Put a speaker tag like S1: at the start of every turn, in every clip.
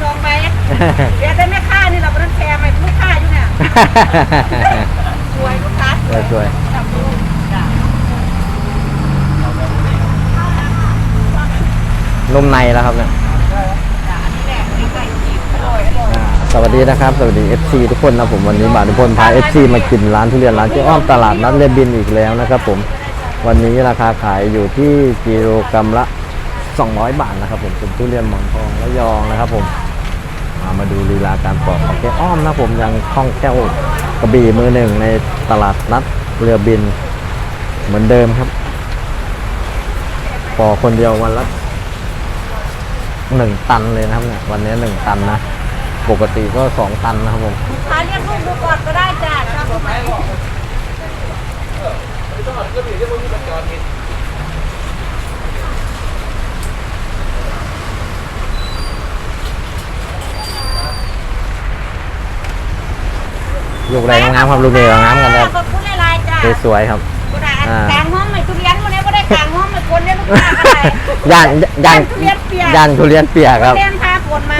S1: เดี๋ยวได้แม่ค้านี่เราเป็นแชร์ไปลูกค้าอยู่เนี่ยสวยลูกค้า
S2: สวยสวย
S1: จับลูกจ้ะ
S2: นุ่มในแล้วครับเนี่ย
S1: จ้ะอันนี้แหละนี่ไก่จีบอร่อยอร่อย
S2: อ่าสวัสดีนะครับ สวัสดี FC ทุกคนนะผมวันนี้บาทุพลพา FC มากินร้านทุเรียนร้านเจ๊อ้อมตลาดนัดเรยนบินอีกแล้วนะครับผมวันนี้ราคาขายอยู่ที่กิโลกรัมละ 200 บาทนะครับผมเป็นทุเรียนหมอนทองและยองนะครับผม มามาดูลีลาการปอกของเจ๊อ้อมนะผมยังคล่องแคล่วกระบี่มือหนึ่งในตลาดนัดเรือบิน เหมือนเดิมครับปอกคนเดียววันละหนึ่งตันเลยนะครับเนี่ยวันนี้หนึ่งตันนะปกติก็สองตันนะครับผม
S1: ลูกค้าเรียกลูกดูก่อนก็ได้จ้ะชอบลูกไหน
S2: ลูกแรงงามครับลูกเดียวงามกันครับ
S1: ขอบคุณหลายๆจ้ะ
S2: สวยๆครับ
S1: กูได้
S2: อ่า
S1: กลางห้องไม่ทุเรียนวันนี้ก็ได้กลางห้องไม่คนเนี่ยลูกค้าก็ได้
S2: ย่านย่าน
S1: ทุเรียนเปียก
S2: ย่านทุเรียนเปียกครับ
S1: ทุเรียนพาฝนมา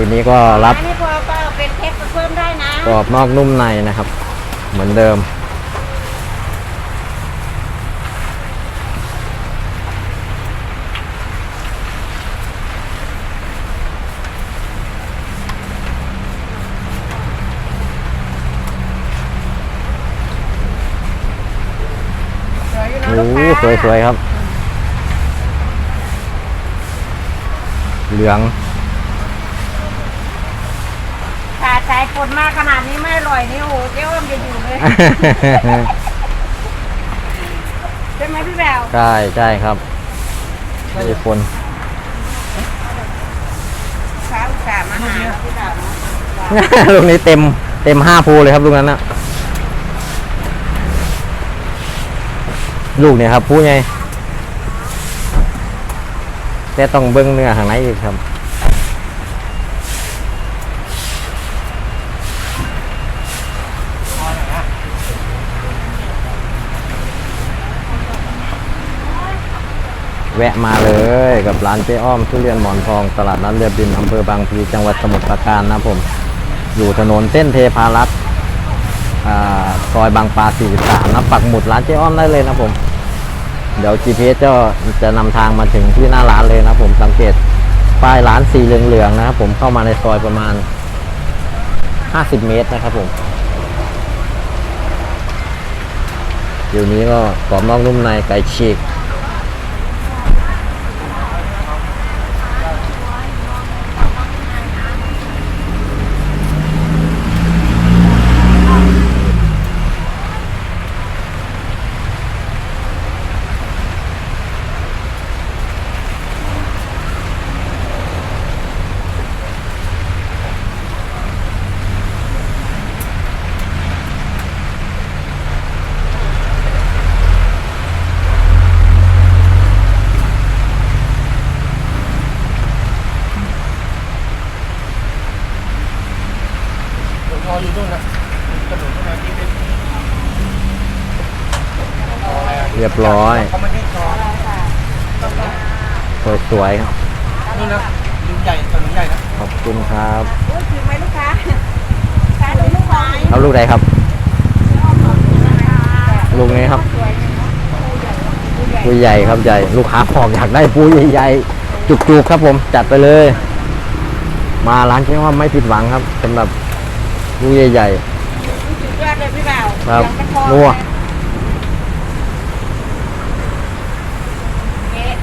S2: ทีนี้ก็รับ
S1: อันนี้พอก็เป็นเทปเพิ่มได้นะ
S2: กรอบนอกนุ่มในนะครับ เหมือนเดิม
S1: สวยอยู่นะ
S2: โอ้
S1: ลูก
S2: โห
S1: ค้า
S2: สวยๆครับ เหลือง
S1: ถ้าสายฝนมาขนาดนี้ไม่อร่อยนี่โอ้โหเจ๊อ้อมจะอยู่เลยใช่ไหมพี่แวว
S2: ใช่ใช่ครับมีฝน
S1: ค้าอุตส่าห์มาหาเราพี่แววเนาะ
S2: ลูกนี้เต็มเต็มห้าภูเลยครับลูกนั้นนะลูกเนี่ยครับผู้ไงแต่ต้องเบิ้งเนื้อข้างในอีกครับ แวะมาเลยกับร้านเจ๊อ้อมทุเรียนหมอนทองตลาดนัดเรียบดินอำเภอบางพลีจังหวัดสมุทรปราการนะผม อยู่ถนนเส้นเทพารัตซอยบางปลา 43 นะปักหมุดร้านเจ๊อ้อมได้เลยนะผม เดี๋ยว GPS จะจะนำทางมาถึงที่หน้าร้านเลยนะผมสังเกตป้ายร้านสีเหลืองๆนะครับผมเข้ามาในซอยประมาณ 50 เมตรนะครับผมเดี๋ยวนี้ก็กรอบนอกนุ่มในไก่ฉีก
S3: ออยู่นู่นนะถนนเข้ามาที่เป็น
S2: เรียบร้อย
S3: เขาไม่ให้จอด
S2: สวยๆครับ
S3: นู่นนะลุงใหญ่ถนนใหญ่นะ
S2: ขอบคุณครับ
S1: โอ้ยถึงไหมลูกค้าขายลูกค้า
S2: เอาลูกใดครับ ลูกนี้ครับปูใหญ่ครับใหญ่ ลูกค้าขอบอยากได้ปูใหญ่ๆจุกๆครับผมจัดไปเลย มาร้านเจ๊ว่าไม่ผิดหวังครับสำหรับ ปูใหญ่
S1: สุดยอดเลยพี่แวว
S2: ครับ
S1: ยังไม่พอ
S2: นัว
S1: เอ๊ะ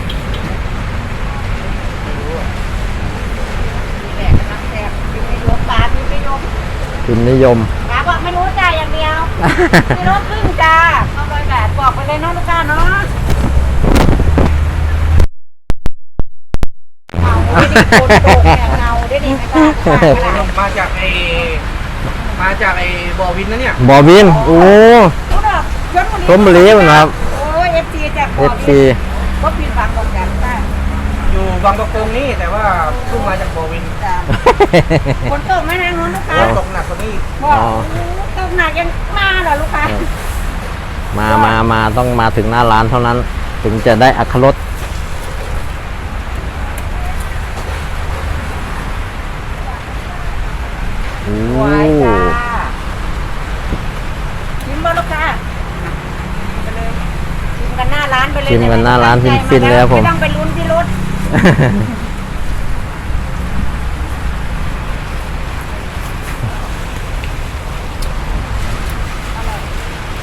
S1: นี่แหละกำลังแซ่บกินไม่ยกปลากินไม่ยก
S2: ๆคุณนิยม
S1: ปลาบอกไม่รู้จ่ายอย่างเดียวไม่รู้ครึ่งจ้าเอาไปแบบบอกไปเลยเนาะลูกค้าเนาะเงาได้ดิโคนโตกเนี่ยเงาได้ดิไม่กล้าขายไม่ได้
S3: มาจากไอ้ มาจากไอ้บ่อวินนะเนี่ย
S2: บอวิน โอ้
S1: รู้ดอกชลบุรี
S2: ชลบุรีมันครับ
S1: โอ้ยเอฟซีจาก
S2: เอฟซี
S1: ก็ผิดหวังหมดกันป้า
S3: อยู่บวังกระโปรงนี่แต่ว่าเพิ่งมาจากบอวิน
S1: จ้ะฝนตกไหมนะนู้นลูกค้า
S2: เอา
S3: ตกหนักกว่านี้อีก
S1: บอกตกหนักยังมาเหรอลูกค้า
S2: มามามาต้องมาถึงหน้าร้านเท่านั้น ถึงจะได้อัครสโอ้
S1: สวยจ้าชิมบ่ลูกค้าไปเลยชิมกันหน้าร้านไปเลย
S2: ชิมกันหน้าร้านฟินๆเลยครับผม
S1: ไม่ต้องไปลุ้นที่รถ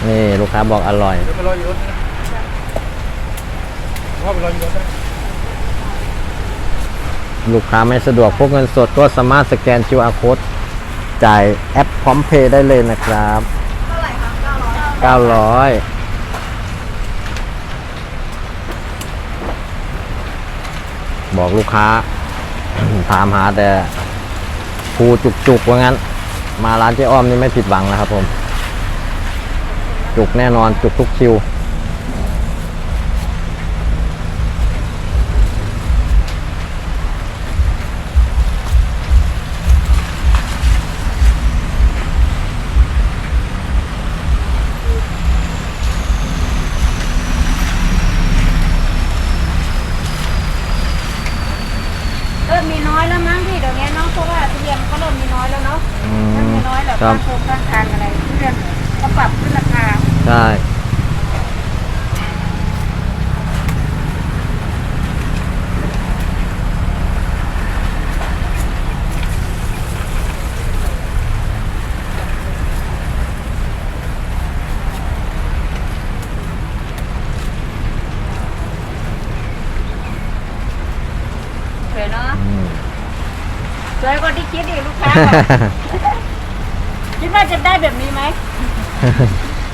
S2: นี่ลูกค้าบอกอร่อย
S3: เดี๋ยวไปรออยู่รถนะว่าไปรออยู่รถนะ
S2: ลูกค้าไม่สะดวกพกเงินสดก็สามารถสแกน QR code จ่ายแอปพร้อมเพย์ได้เลยนะครับ
S1: เท่าไหร่คะเก้าร้อย
S2: 900 บอกลูกค้า ถามหาแต่ภูจุกๆว่างั้น มาร้านเจ๊อ้อมนี่ไม่ผิดหวังนะครับผม จุกแน่นอนจุกทุกคิว
S1: เริ่มมีน้อยแล้วมั้งพี่เดี๋ยวนี้เนาะเพราะว่าทุเรียนก็เริ่มมีน้อยแล้วเนาะ
S2: อื
S1: เริ่ม
S2: ม
S1: มีน้อยแล้ว
S2: ครั
S1: บา
S2: บ
S1: งโครงข้างทางอะไรทุเรียนก็ปรับขึ้นราคา
S2: ใช่
S1: สวยเนาะ
S2: อืม
S1: สวยกว่าที่คิดอีกลูกค้าบอก คิดว่าจะได้แบบนี้ไหม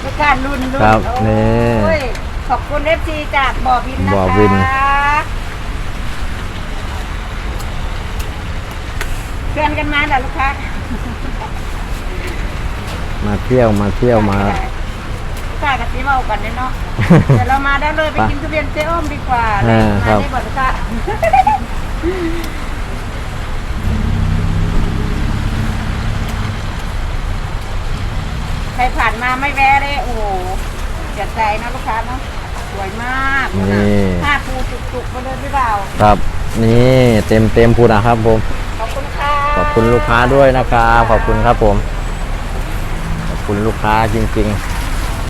S1: ลูกค้ารุ่นรุ่น
S2: ครับ
S1: โอ้
S2: นี่
S1: ยขอบคุณเอฟซีจากบ่อวินนะคะ
S2: บ่อวิน
S1: เชิญกันมาแต่ลูกค้า
S2: มาเที่ยวมาเที่ยวมา
S1: ลูกค้ากับซีเมากันเนี่ยเนาะเดี๋ยวเรามาได้เลยไปกินทุเรียนเจ๊อ้อมดีกว่า
S2: เออ
S1: มา
S2: ครับ
S1: ได้บ่ลูกค้า ใค รผ่านมาไม่แวะเลยโอ้โหเสียใจนะลูกค้าเนาะสวยมาก
S2: นี่
S1: ห้าปูจุกๆมาเลยพี่บ่าว
S2: ครับ นี่เต็มเต็มพูนะครับผม
S1: ขอบคุณค่ะ
S2: ขอบคุณลูกค้าด้วยนะครับ ขอบคุณครับผม ขอบคุณลูกค้าจริง ๆ